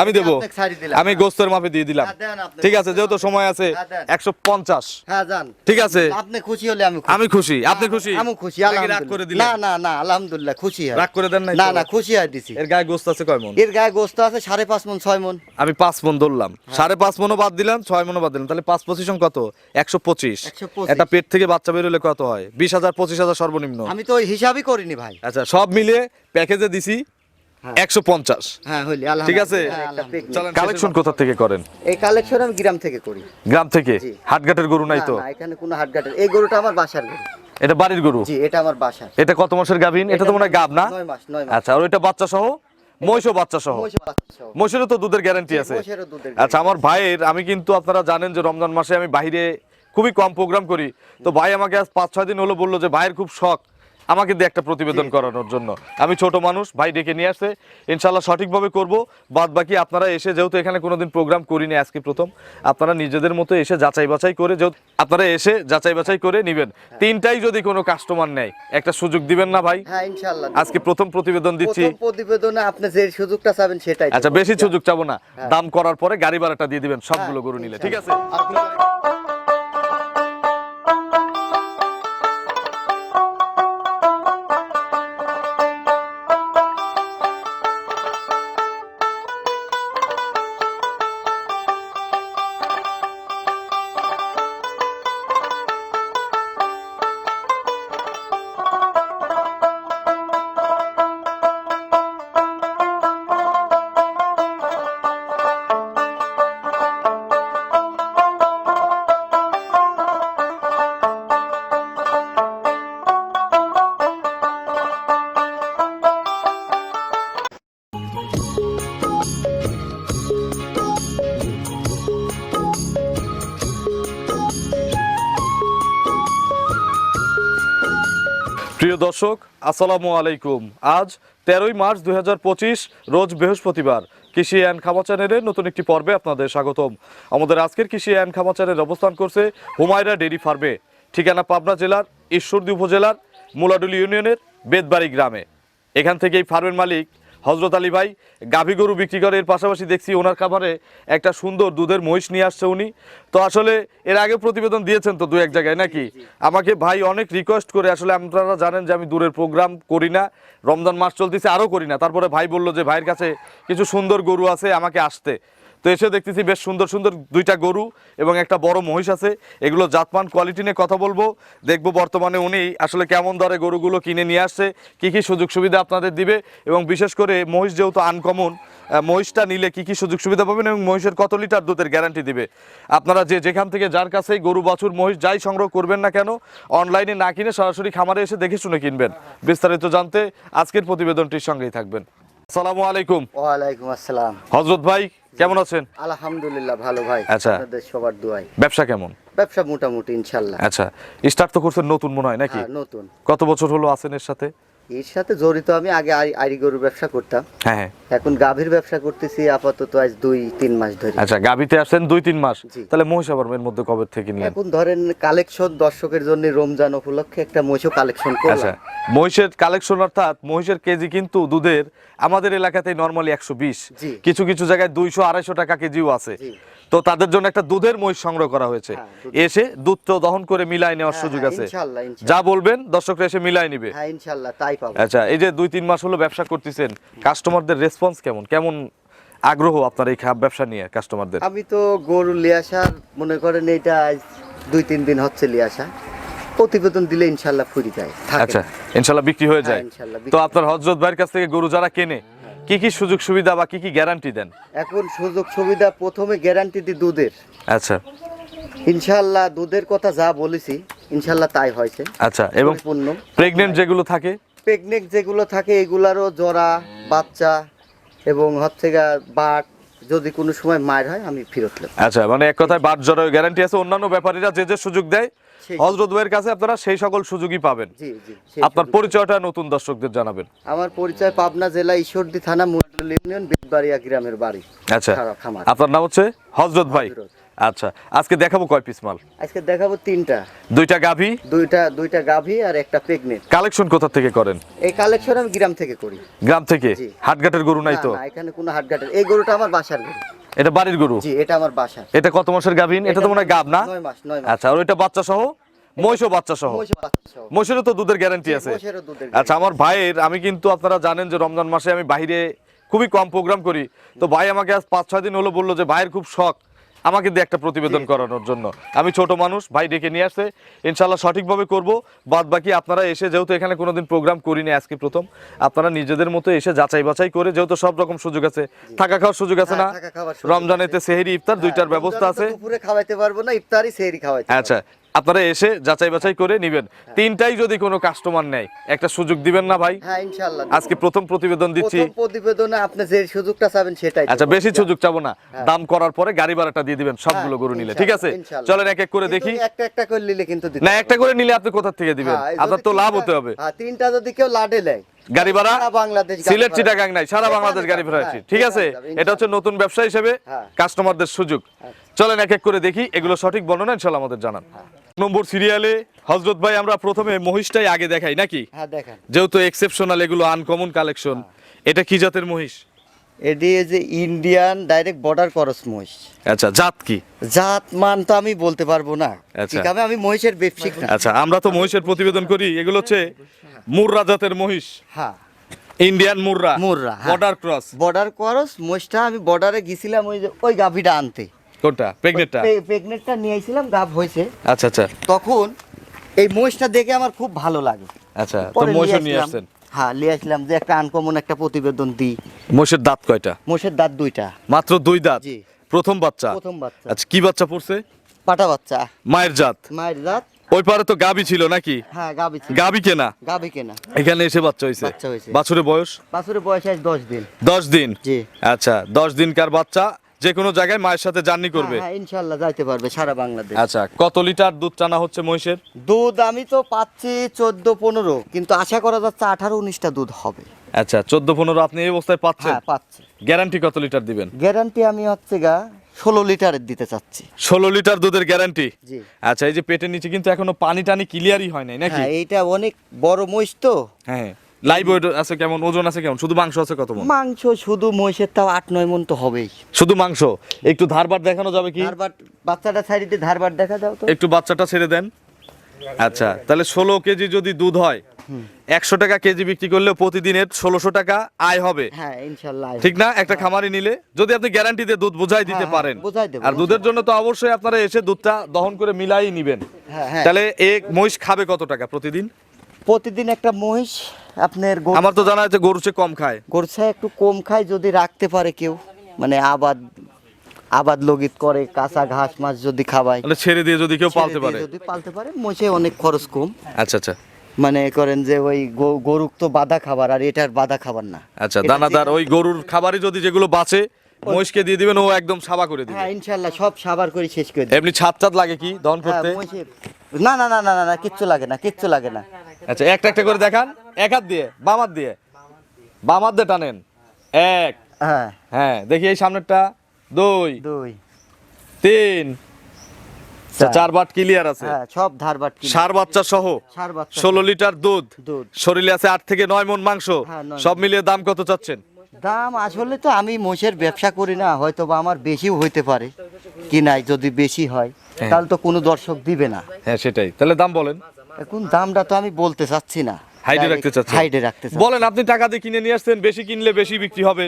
আমি দেবো। দিলাম। আমি গোস্তের মাপে দিয়ে দিলাম। হ্যাঁ। ঠিক আছে যেহেতু সময় আছে হ্যাঁ, একশো পঞ্চাশ। হ্যাঁ ঠিক আছে। আপনি খুশি হলে আমি আমি খুশি আপনি খুশি? আমি খুশি রাগ করে দিলেন না না না আলহামদুলিল্লাহ খুশি রাগ করে দেন না না খুশি হয় দিছি। এর গায়ে গোস্ত আছে কয় মন? এর গায়ে গোস্ত আছে সাড়ে পাঁচ মন ছয় মন। আমি পাঁচ মন ধরলাম। সাড়ে পাঁচ মনও বাদ দিলাম ছয় মনও বাদ দিলাম। তাহলে পাঁচ পঁচিশ কত? একশো পঁচিশ। 125 একটা পেট থেকে বাচ্চা বেরোলে কত হয়? বিশ হাজার পঁচিশ হাজার সর্বনিম্ন। আমি তো ওই হিসাবই করিনি ভাই। আচ্ছা সব মিলিয়ে প্যাকেজে দিছি। একশো পঞ্চাশ। হ্যাঁ ঠিক আছে? কালেকশন কোথা থেকে করেন? এই কালেকশন আমি গ্রাম থেকে করি। গ্রাম থেকে? হাটঘাটের গরু নাই তো? এখানে কোনো হাটঘাটের এই গরুটা আমার বাসার গরু। এটা বাড়ির গরু? জি এটা আমার বাসার। এটা কত মাসের গাভিন? এটা তো মনে হয় গাব না? আচ্ছা আর ওইটা বাচ্চা সহ মহিষও বাচ্চা সহ মহিষেরও তো দুধের গ্যারান্টি আছে। আচ্ছা আমার ভাইয়ের আমি কিন্তু আপনারা জানেন যে রমজান মাসে আমি বাইরে খুবই কম প্রোগ্রাম করি। তো ভাই আমাকে আজ পাঁচ ছয় দিন হলো বলল যে ভাইয়ের খুব শখ। আমাকে দিয়ে একটা প্রতিবেদন করানোর জন্য। আমি ছোট মানুষ ভাই ডেকে নিয়ে আসছে ইনশাল্লাহ সঠিকভাবে করব। বাদ বাকি আপনারা এসে যেহেতু এখানে কোনোদিন প্রোগ্রাম করিনি আজকে প্রথম আপনারা নিজেদের মতো এসে যাচাই বাছাই করে যেহেতু আপনারা এসে যাচাই বাছাই করে নেবেন। তিনটাই যদি কোনো কাস্টমার নেয় একটা সুযোগ দিবেন না ভাই? হ্যাঁ ইনশাআল্লাহ। আজকে প্রথম প্রতিবেদন দিচ্ছি। প্রথম প্রতিবেদনে আপনি যে সুযোগটা চাবেন সেটাই আচ্ছা বেশি সুযোগ চাবো না। দাম করার পরে গাড়ি ভাড়াটা দিয়ে দিবেন সবগুলো গরু নিলে ঠিক আছে? দর্শক, আসসালামু আলাইকুম। আজ তেরোই মার্চ দু হাজার পঁচিশ, রোজ বৃহস্পতিবার। কৃষি অ্যান্ড খামা চ্যানেলের নতুন একটি পর্বে আপনাদের স্বাগতম। আমাদের আজকের কৃষি অ্যান্ড খামা চ্যানেল অবস্থান করছে হুমায়রা ডেরি ফার্মে, ঠিকানা পাবনা জেলার, ঈশ্বরদী উপজেলার, মুলাডুলি ইউনিয়নের বেদবাড়ি গ্রামে। এখান থেকে এই ফার্মের মালিক হজরত আলী ভাই গাভী গরু বিক্রি করে এর পাশাপাশি দেখছি ওনার খাবারে একটা সুন্দর দুধের মহিষ নিয়ে আসছে উনি। তো আসলে এর আগে প্রতিবেদন দিয়েছেন তো দু এক জায়গায় নাকি? আমাকে ভাই অনেক রিকোয়েস্ট করে আসলে আপনারা জানেন যে আমি দূরের প্রোগ্রাম করি না রমজান মাস চলতেছে আরও করি না। তারপরে ভাই বলল যে ভাইয়ের কাছে কিছু সুন্দর গরু আছে আমাকে আসতে। তো এসে দেখতেছি বেশ সুন্দর সুন্দর দুইটা গরু এবং একটা বড় মহিষ আছে। এগুলো জাতমান কোয়ালিটি নিয়ে কথা বলব। দেখব বর্তমানে উনি আসলে কেমন দরে গরুগুলো কিনে নিয়ে আসছে কি কি সুযোগ সুবিধা আপনাদের দিবে এবং বিশেষ করে মহিষ যেহেতু আনকমন মহিষটা নিলে কি কি সুযোগ সুবিধা পাবেন এবং মহিষের কত লিটার দুধের গ্যারান্টি দিবে? আপনারা যে যেখান থেকে যার কাছেই গরু বাছুর মহিষ যাই সংগ্রহ করবেন না কেন অনলাইনে না কিনে সরাসরি খামারে এসে দেখে শুনে কিনবেন। বিস্তারিত জানতে আজকের প্রতিবেদনটির সঙ্গেই থাকবেন। আসসালামু আলাইকুম। ওয়ালাইকুম আসসালাম। হজরত ভাই কেমন আছেন? আলহামদুলিল্লাহ ভালো ভাই। আচ্ছা। আপনাদের সবার দোয়াই ব্যবসা কেমন? ব্যবসা মোটামুটি ইনশাল্লাহ। আচ্ছা স্টার্ট তো করছেন নতুন মনে হয় নাকি? হ্যাঁ, নতুন। কত বছর হলো আছেন এর সাথে? এর সাথে জড়িত আমি আগে আইরি গরুর ব্যবসা করতাম। হ্যাঁ হ্যাঁ। এখন গাভীর ব্যবসা করতেছি আপাতত আজ দুই তিন মাস ধরে। আচ্ছা গাবিতে আসছেন দুই তিন মাস। তাহলে মহিষ এর মধ্যে কবে থেকে নিলেন? এখন ধরেন কালেকশন দর্শকের জন্য রমজান উপলক্ষে একটা মহিষও কালেকশন আচ্ছা করলাম মহিষের কালেকশন অর্থাৎ মহিষের কেজি কিন্তু দুধের আমাদের এলাকাতেই নর্মালি একশো বিশ। কিছু কিছু জায়গায় দুইশো আড়াইশো টাকা কেজিও আছে। তো তাদের জন্য একটা দুধের মহিষ সংগ্রহ করা হয়েছে। হ্যাঁ, এসে দুধ তো দহন করে মিলাই নেওয়ার হ্যাঁ, সুযোগ আছে। যা বলবেন দর্শকরা এসে মিলাই নিবে। হ্যাঁ ইনশাল্লাহ তাই পাবো। আচ্ছা এই যে দুই তিন মাস হলো ব্যবসা করতেছেন কাস্টমারদের রেসপন্স কেমন? কেমন আগ্রহ আপনার এই ব্যবসা নিয়ে কাস্টমারদের আমি তো গরু লিয়াসার মনে করেন এটা আজ দুই তিন দিন হচ্ছে লিয়াসা প্রতিবেদন দিলে ইনশাল্লাহ ফুরি যায় আচ্ছা। ইনশাল্লাহ বিক্রি হয়ে যায়। হ্যাঁ, তো আপনার হজরত ভাইয়ের কাছ থেকে গরু যারা কেনে কি কি সুযোগ সুবিধা বা কি কি গ্যারান্টি দেন? এখন সুযোগ সুবিধা প্রথমে গ্যারান্টি দি দুধের। আচ্ছা। ইনশাল্লাহ দুধের কথা যা বলেছি ইনশাল্লাহ তাই হয়েছে। আচ্ছা এবং পরিপূর্ণ। প্রেগনেন্ট যেগুলো থাকে প্রেগনেন্ট যেগুলো থাকে এগুলারও জরা বাচ্চা এবং হচ্ছে বাট যদি কোনো সময় মায়ের হয় আমি ফেরত নেব। আচ্ছা মানে এক কথায় বাদ জড়ায় গ্যারান্টি আছে। অন্যান্য ব্যাপারীরা যে যে সুযোগ দেয় হজরত ভাইয়ের কাছে আপনারা সেই সকল সুযোগই পাবেন। জি জি আপনার পরিচয়টা নতুন দর্শকদের জানাবেন। আমার পরিচয় পাবনা জেলা ঈশ্বরদী থানা মুরাদুল ইউনিয়ন বেদবাড়িয়া গ্রামের বাড়ি আচ্ছা। আপনার নাম হচ্ছে হজরত ভাই। আচ্ছা আজকে দেখাবো কয় পিস মাল? আজকে দেখাবো তিনটা। দুইটা গাভী? দুইটা দুইটা গাভী আর একটা প্রেগনেন্ট কালেকশন কোথা থেকে করেন? এই কালেকশন আমি গ্রাম থেকে করি। গ্রাম থেকে? হাটঘাটের গরু নাই তো? না, এখানে কোনো হাটঘাটের এই গরুটা আমার বাসার গরু। এটা বাড়ির গরু? জি এটা আমার বাসার। এটা কত মাসের গাভীন? এটা তো মনে হয় গাব না? নয় মাস নয় মাস। আচ্ছা আর ওইটা বাচ্চা সহ মহিষও বাচ্চা সহ মহিষ বাচ্চা সহ। মহিষেরও তো দুধের গ্যারান্টি আছে। আচ্ছা আমার ভাইয়ের আমি কিন্তু আপনারা জানেন যে রমজান মাসে আমি বাইরে খুবই কম প্রোগ্রাম করি। তো ভাই আমাকে আজ পাঁচ ছয় দিন হলো বলল যে ভাইয়ের খুব শখ। আমাকে দিয়ে একটা প্রতিবেদন করানোর জন্য। আমি ছোট মানুষ ভাই ডেকে নিয়ে আসছে। ইনশাল্লাহ সঠিকভাবে করব। বাদ বাকি আপনারা এসে যেহেতু এখানে কোনোদিন প্রোগ্রাম করিনি আজকে প্রথম আপনারা নিজেদের মতো এসে যাচাই বাছাই করে যেহেতু সব রকম সুযোগ আছে থাকা খাওয়ার সুযোগ আছে না হ্যাঁ, সুযোগ রমজানেতে সেহেরি ইফতার দুইটার হ্যাঁ, ব্যবস্থা আছে। দুপুরে খাওয়াইতে পারব না ইফতারি সেহেরি খাওয়াইতে আচ্ছা আপনারা এসে যাচাই বাছাই করে নিবেন। তিনটাই যদি কোনো কাস্টমার নেয় একটা সুযোগ দিবেন না ভাই? হ্যাঁ ইনশাআল্লাহ। আজকে প্রথম প্রতিবেদন দিচ্ছি। প্রথম প্রতিবেদনে আপনি যে সুযোগটা চাবেন সেটাই আচ্ছা বেশি সুযোগ চাবো না। দাম করার পরে গাড়ি ভাড়াটা দিয়ে দিবেন সবগুলো হ্যাঁ, গরু নিলে। ঠিক আছে? চলেন এক এক করে দেখি। একটা একটা করে নিলে কিন্তু না একটা করে নিলে আপনি কোথা থেকে দিবেন? হ্যাঁ, আপনার তো লাভ হতে হবে। হ্যাঁ তিনটা যদি কেউ লাডে নেয় গাড়ি ভাড়া? সারা বাংলাদেশ সিলেট। চিটাগাং নাই সারা বাংলাদেশ গাড়ি ভাড়া হ্যাঁ, আছে ঠিক আছে? এটা হচ্ছে নতুন ব্যবসা হিসেবে হ্যাঁ। কাস্টমারদের সুযোগ। চলেন এক এক করে দেখি। এগুলো সঠিক বর্ণনা ইনশাল্লাহ আমাদের জানান। নম্বর সিরিয়ালে হজরত ভাই আমরা প্রথমে মহিষটাই আগে দেখাই নাকি? হ্যাঁ দেখেন। যেহেতু এক্সেপশনাল এগুলো আনকমন কালেকশন এটা কি জাতের মহিষ? এটি যে ইন্ডিয়ান ডাইরেক্ট বর্ডার করস মহিষ। আচ্ছা জাত কি? জাত মান তো আমি বলতে পারব না। আচ্ছা। ঠিক আছে আমি মহিষের ব্যবসায়িক না। আচ্ছা আমরা তো মহিষের প্রতিবেদন করি এগুলো হচ্ছে মুর্রা জাতের মহিষ। হ্যাঁ। ইন্ডিয়ান মুর্রা। মুর্রা, হ্যাঁ। বর্ডার ক্রস বর্ডার করস মহিষটা আমি বর্ডারে গেছিলাম ওই যে ওই গাভিটা আনতে। কোনটা? প্রেগনেটটা? প্রেগনেন্টটা নিয়ে আইছিলাম হয়েছে। আচ্ছা আচ্ছা। তখন এই মহিষটা দেখে আমার খুব ভালো লাগে। আচ্ছা তো মহিষ নিয়ে আসছেন? হ্যাঁ নিয়ে আসলাম যে একটা আনকমন একটা প্রতিবেদন দিই। মহিষের দাঁত কয়টা? মোষের দাঁত দুইটা। মাত্র দুই দাঁত? জি। প্রথম বাচ্চা? প্রথম বাচ্চা। আচ্ছা কি বাচ্চা পড়ছে? পাটা বাচ্চা। মায়ের জাত? মায়ের জাত। ওই পারে তো গাবি ছিল নাকি? হ্যাঁ গাবি ছিল। গাবি কেনা? গাবি কেনা। এখানে এসে বাচ্চা হয়েছে? বাচ্চা হয়েছে। বাছুরের বয়স? বাছুরের বয়স আজ দশ দিন। দশ দিন? জি। আচ্ছা দশ দিনকার বাচ্চা। যে কোনো জায়গায় মায়ের সাথে জার্নি করবে। হ্যাঁ, হ্যাঁ ইনশাল্লাহ যাইতে পারবে সারা বাংলাদেশ। আচ্ছা কত লিটার দুধ টানা হচ্ছে মহিষের? দুধ আমি তো পাচ্ছি চোদ্দ পনেরো কিন্তু আশা করা যাচ্ছে আঠারো উনিশটা দুধ হবে। আচ্ছা চোদ্দ পনেরো আপনি এই অবস্থায় পাচ্ছেন? হ্যাঁ পাচ্ছি। গ্যারান্টি কত লিটার দিবেন? গ্যারান্টি আমি হচ্ছে গা ষোলো লিটারের দিতে চাচ্ছি। ষোলো লিটার দুধের গ্যারান্টি জি। আচ্ছা এই যে পেটের নিচে কিন্তু এখনও পানি টানি ক্লিয়ারই হয় নাই নাকি? হ্যাঁ এইটা অনেক বড় মহিষ তো। হ্যাঁ। লাইভ ওয়েট আছে কেমন? ওজন আছে কেমন? শুধু মাংস আছে কত মন? মাংস শুধু মহিষের তাও আট নয় মন তো হবেই। শুধু মাংস? একটু ধারবার দেখানো যাবে কি? ধারবাট বাচ্চাটা ধারবাট দেখা দাও তো। একটু বাচ্চাটা ছেড়ে দেন। আচ্ছা তাহলে ষোলো কেজি যদি দুধ হয় একশো টাকা কেজি বিক্রি করলেও প্রতিদিনের ষোলোশো টাকা আয় হবে। হ্যাঁ ইনশাল্লাহ ঠিক না? একটা খামারি নিলে যদি আপনি গ্যারান্টিতে দুধ বোঝাই দিতে হ্যাঁ, পারেন। আর দুধের জন্য তো অবশ্যই আপনারা এসে দুধটা দহন করে মিলাই নিবেন। হ্যাঁ হ্যাঁ। তাহলে এক মহিষ খাবে কত টাকা প্রতিদিন? প্রতিদিন একটা মহিষ আপনার গরু আমার তো জানা আছে গরু চেয়ে কম খায়। গরুছা একটু কম খায় যদি রাখতে পারে কেউ। মানে আবাদ আবাদ লগিত করে কাঁচা ঘাস মাছ যদি খাওয়ায়। মানে ছেড়ে দিয়ে যদি কেউ পালতে পারে। যদি পালতে পারে মোষে অনেক খরচ কম। আচ্ছা আচ্ছা। মানে করেন যে ওই গরুর তো বাধা খাবার আর এটার বাধা খাবার না। আচ্ছা দানাদার ওই গরুর খাবারই যদি যেগুলো বাঁচে মহিষকে দিয়ে দিবেন ও একদম সাবা করে দিবে। হ্যাঁ ইনশাল্লাহ সব সাবার করে শেষ করে এমনি ছাদ ছাদ লাগে কি দহন হ্যাঁ করতে? না না না না না কিচ্ছু লাগে না কিচ্ছু লাগে না। আচ্ছা একটা একটা করে দেখান। এক হাত দিয়ে বাম হাত দিয়ে। বাম হাত দিয়ে টানেন। এক। হ্যাঁ। হ্যাঁ দেখি এই সামনেরটা। দুই। দুই। তিন। আচ্ছা, চার। বাট ক্লিয়ার আছে। হ্যাঁ সব ধারবাট কিনে। সার বাচ্চা সহ ষোলো লিটার দুধ। শরীরে আছে আট থেকে নয় মন মাংস। হ্যাঁ, সব মিলিয়ে দাম কত চাচ্ছেন? দাম আসলে তো আমি মোষের ব্যবসা করি না হয়তো বা আমার বেশিও হইতে পারে। কি নাই যদি বেশি হ্যাঁ। তাহলে তো কোনো দর্শক দিবে না। হ্যাঁ সেটাই। তাহলে দাম বলেন। এখন দামটা তো আমি বলতে চাচ্ছি না। হাইডে রাখতে চাচ্ছেন? হাইডে রাখতে চাচ্ছি। বলেন আপনি টাকা দিয়ে কিনে নিয়ে আসছেন বেশি কিনলে বেশি বিক্রি হবে।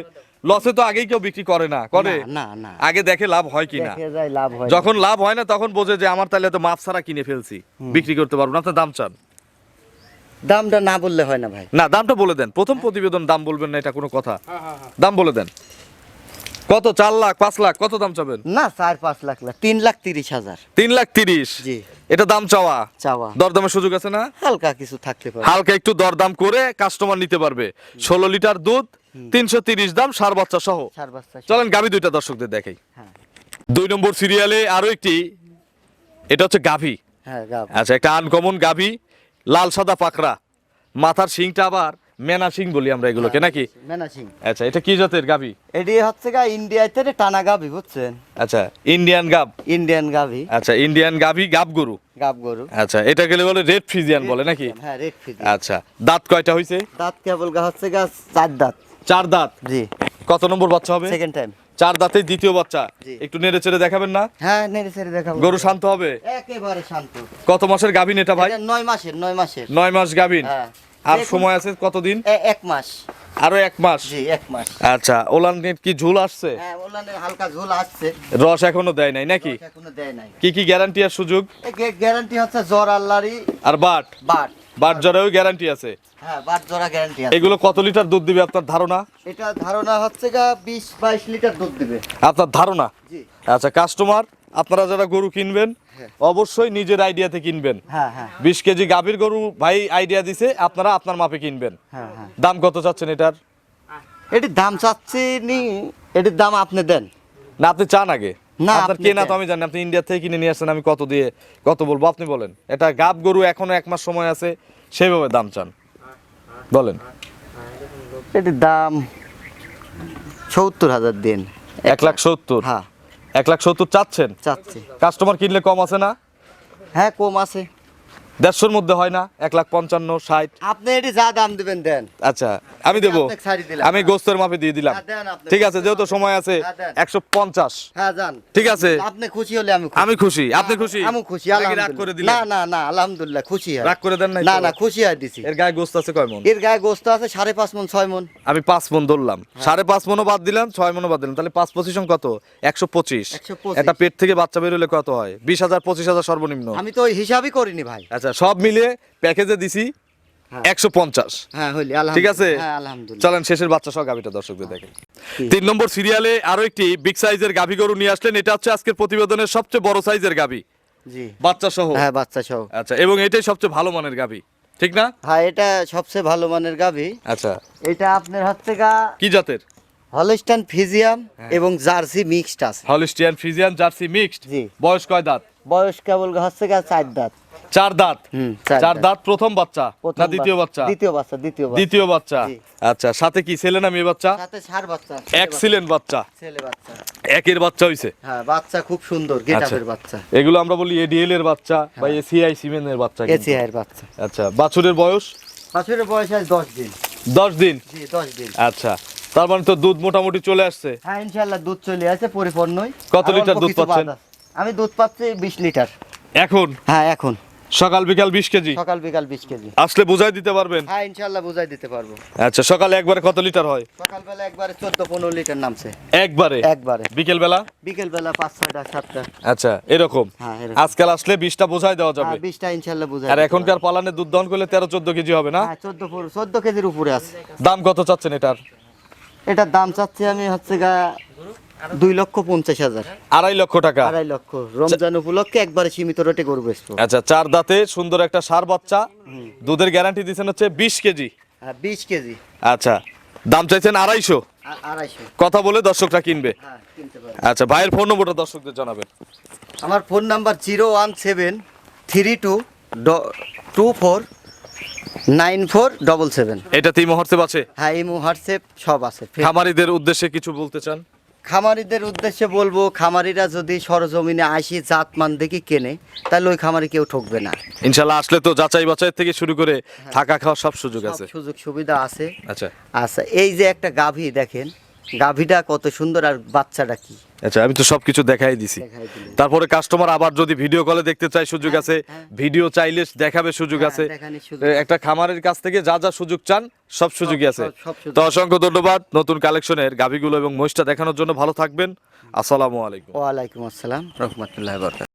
লসে তো আগেই কেউ বিক্রি করে না করে? না না আগে দেখে লাভ হয় কিনা? দেখে যায় লাভ হয়। যখন লাভ হয় না তখন বোঝে যে আমার তাহলে তো মাপ ছাড়া কিনে ফেলছি বিক্রি করতে পারব না। আপনার দাম চান? দামটা না বললে হয় না ভাই। না দামটা বলে দেন। প্রথম প্রতিবেদন দাম বলবেন না এটা কোনো কথা। দাম বলে দেন। কত? চার লাখ পাঁচ লাখ কত দাম চাবেন? না চার পাঁচ লাখ লাখ। তিন লাখ তিরিশ হাজার। তিন লাখ তিরিশ? জি। এটা দাম চাওয়া? চাওয়া। দরদামের সুযোগ আছে না? হালকা কিছু থাকতে পারে। হালকা একটু দরদাম করে কাস্টমার নিতে পারবে। ষোলো লিটার দুধ তিনশো তিরিশ দাম সার বাচ্চা সহ। চলেন গাভী দুইটা দর্শকদের দেখাই। হ্যাঁ। দুই নম্বর সিরিয়ালে আরও একটি এটা হচ্ছে গাভী। হ্যাঁ আচ্ছা একটা আনকমন গাভী লাল সাদা পাকড়া মাথার শিংটা আবার মেনাসিং বলি আমরা এগুলোকে নাকি? মেনা সিং আচ্ছা এটা কি জাতের গাভি? এটি হচ্ছে গা ইন্ডিয়াতে টানা গাভি বুঝছেন? আচ্ছা ইন্ডিয়ান গাব ইন্ডিয়ান গাভি। আচ্ছা ইন্ডিয়ান গাভি গাব গরু? গাব গরু। আচ্ছা এটা গেলে বলে রেড ফ্রিজিয়ান বলে নাকি? হ্যাঁ রেড ফিজ আচ্ছা দাঁত কয়টা হয়েছে দাঁত কেবল গা হচ্ছে গা চার দাঁত। চার দাঁত? জি। কত নম্বর বাচ্চা হবে? সেকেন্ড টাইম চার দাঁতের দ্বিতীয় বাচ্চা। একটু নেড়ে চেড়ে দেখাবেন না? হ্যাঁ নেড়ে ছেড়ে দেখাবো। গরু শান্ত হবে? একেবারে শান্ত। কত মাসের গাভিন এটা ভাই? এটা নয় মাসের নয় মাসের। নয় মাস গাভিন হ্যাঁ। আর সময় আছে কতদিন? এক মাস। আরও এক মাস? জি এক মাস। আচ্ছা ওলান কি ঝুল আসছে? হ্যাঁ ওলানের হালকা ঝোল আসছে। রস এখনও দেয় নাই নাকি? এখনও দেয় নাই। কি কি গ্যারান্টি আর সুযোগ? গ্যারান্টি হচ্ছে জ্বর আল্লাহরই আর বাট? বাট। বাট জ্বরেও গ্যারান্টি আছে। হ্যাঁ বাট জোড়া গ্যারান্টি আছে। এগুলো কত লিটার দুধ দিবে আপনার ধারণা? এটা ধারণা হচ্ছে গা বিশ বাইশ লিটার দুধ দিবে। আপনার ধারণা? জি। আচ্ছা কাস্টমার আপনারা যারা গরু কিনবেন হ্যাঁ। অবশ্যই নিজের আইডিয়াতে কিনবেন। হ্যাঁ হ্যাঁ। বিশ কেজি গাভীর গরু ভাই আইডিয়া দিছে আপনারা আপনার মাপে কিনবেন। দাম কত চাচ্ছেন এটার? এটির দাম চাচ্ছি নি এটির দাম আপনি দেন। না আপনি চান আগে। না, আপনার কেনা তো আমি জানি আপনি ইন্ডিয়া থেকে কিনে নিয়ে আসছেন আমি কত দিয়ে কত বলব? আপনি বলেন। এটা গাব গরু এখনও এক মাস সময় আছে সেইভাবে দাম চান। বলেন। এটির দাম সত্তর হাজার দিন। এক লাখ সত্তর? হ্যাঁ। এক লাখ সত্তর চাচ্ছেন? চাচ্ছি। কাস্টমার কিনলে কম আছে না? হ্যাঁ কম আছে। দেড়শোর মধ্যে হয় না এক লাখ পঞ্চান্ন ষাট। আপনি এটি যা দাম দিবেন দেন। আচ্ছা আমি দেবো। দিলাম। আমি গোস্তের মাপে দিয়ে দিলাম। হ্যাঁ। ঠিক আছে যেহেতু সময় আছে হ্যাঁ, একশো পঞ্চাশ। হ্যাঁ যান। ঠিক আছে। আপনি খুশি হলে আমি আমি খুশি। আপনি খুশি? আমি খুশি রাগ। করে না না না আলহামদুলিল্লাহ খুশি রাগ করে দেন না না খুশি হয় দিছি। এর গায়ে গোস্ত আছে কয় মন? এর গায়ে গোস্ত আছে সাড়ে পাঁচ মন ছয় মন। আমি পাঁচ মন ধরলাম। সাড়ে পাঁচ মনও বাদ দিলাম ছয় মনও বাদ দিলাম। তাহলে পাঁচ পঁচিশ কত? একশো পঁচিশ। একটা পেট থেকে বাচ্চা বেরোলে কত হয়? বিশ হাজার পঁচিশ হাজার সর্বনিম্ন। আমি তো ওই হিসাবই করিনি ভাই। আচ্ছা সব মিলিয়ে প্যাকেজে দিছি হ্যাঁ। একশো পঞ্চাশ। হ্যাঁ ঠিক আছে? হ্যাঁ চলেন শেষের বাচ্চা সহ গাভিটা দর্শকদের দেখেন তিন নম্বর সিরিয়ালে আরও একটি বিগ সাইজের গাভি গরু নিয়ে আসলেন। এটা হচ্ছে আজকের প্রতিবেদনের সবচেয়ে বড় সাইজের গাভি। বাচ্চা সহ? হ্যাঁ বাচ্চা সহ। আচ্ছা এবং এটাই সবচেয়ে ভালো মানের গাভি। ঠিক না? হ্যাঁ এটা সবচেয়ে ভালো মানের গাভি। আচ্ছা। এটা আপনার হচ্ছে গা কি জাতের? হলস্টান ফিজিয়াম। এবং জার্সি মিক্সড আছে। Holstein Friesian jersey mixed. বয়স কয় দাঁত? বয়স কেবল হচ্ছে গা চার দাঁত। চার দাঁত। চার চার দাঁত। প্রথম বাচ্চা না দ্বিতীয় বাচ্চা? দ্বিতীয় বাচ্চা দ্বিতীয় বাচ্চা। দ্বিতীয় বাচ্চা। আচ্ছা সাথে কি ছেলে না মেয়ে বাচ্চা? সাথে সার বাচ্চা এক্সিলেন্ট বাচ্চা। ছেলে বাচ্চা। একের বাচ্চা হইছে? হ্যাঁ বাচ্চা খুব সুন্দর গেটাপের বাচ্চা। এগুলো আমরা বলি এডিএল এর বাচ্চা বা এসিআই সিমেন এর বাচ্চা কিন্তু। এসি এর বাচ্চা। আচ্ছা বাছুরের বয়স? বাছুরের বয়স আছে দশ দিন। দশ দিন? জি দশ দিন। আচ্ছা তার মানে তো দুধ মোটামুটি চলে আসছে? হ্যাঁ ইনশাল্লাহ দুধ চলে আছে পরিপূর্ণই। কত লিটার দুধ পাচ্ছেন? আমি দুধ পাচ্ছি বিশ লিটার। এখন? হ্যাঁ এখন। সকাল বিকাল বিশ কেজি? সকাল বিকাল বিশ কেজি। আসলে বুঝাই দিতে পারবেন? হ্যাঁ ইনশাল্লাহ বুঝাই দিতে পারব। আচ্ছা সকালে একবারে কত লিটার হয়? সকালবেলা একবারে চোদ্দ পনেরো লিটার নামছে। একবারে? একবারে। বিকেল বেলা বিকেল বেলা পাঁচ ছয়টা সাতটা। আচ্ছা এরকম? হ্যাঁ এরকম। আজকাল আসলে বিশটা বোঝাই দেওয়া যাবে। হ্যাঁ বিশটা ইনশাল্লাহ বুঝাই আর এখনকার পালানে দুধ দহন করলে তেরো চোদ্দ কেজি হবে না? পারব। হ্যাঁ চোদ্দ চোদ্দ কেজির উপরে আছে। দাম কত চাচ্ছেন এটার? এটার দাম চাচ্ছি আমি হচ্ছে গা দুই লক্ষ পঞ্চাশ হাজার। আড়াই লক্ষ টাকা। আড়াই লক্ষ। রমজান উপলক্ষে একবারে সীমিত রেটে গরু বেচবো। আচ্ছা চার দাঁতে সুন্দর একটা সার বাচ্চা। দুধের গ্যারান্টি দিচ্ছেন হচ্ছে বিশ কেজি। হ্যাঁ বিশ কেজি। আচ্ছা দাম চাইছেন আড়াইশো। আড়াইশো। কথা বলে দর্শকরা কিনবে। হ্যাঁ আচ্ছা ভাইয়ের ফোন নম্বরটা দর্শকদের জানাবেন। আমার phone number zero one seven three two two four nine four double seven এটা তিন মুহূর্তে আছে? হ্যাঁ ইমো হোয়াটসঅ্যাপ সব আছে। খামারিদের উদ্দেশ্যে কিছু বলতে চান? খামারিদের উদ্দেশ্যে বলব খামারিরা যদি সরজমিনে আসি জাতমান দেখি কেনে তাহলে ওই খামারি কেউ ঠকবে না। ইনশাল্লাহ আসলে তো যাচাই বাছাই থেকে শুরু করে থাকা খাওয়া সব সুযোগ আছে। সুযোগ সুবিধা আছে। আচ্ছা। আচ্ছা এই যে একটা গাভী দেখেন গাভীটা কত সুন্দর আর বাচ্চাটা কি? আচ্ছা আমি তো সবকিছু দেখাই দিছি। তারপরে কাস্টমার আবার যদি ভিডিও কলে দেখতে চাই সুযোগ আছে হ্যাঁ। ভিডিও চাইলে দেখাবে সুযোগ হ্যাঁ, আছে। একটা খামারের কাছ থেকে যা যা সুযোগ চান সব সুযোগই আছে। তো অসংখ্য ধন্যবাদ নতুন কালেকশনের গাভিগুলো এবং মহিষটা দেখানোর জন্য। ভালো থাকবেন। আসসালামু আলাইকুম। ওয়ালাইকুম আসসালাম। রহমতুল্লাহ বরকাত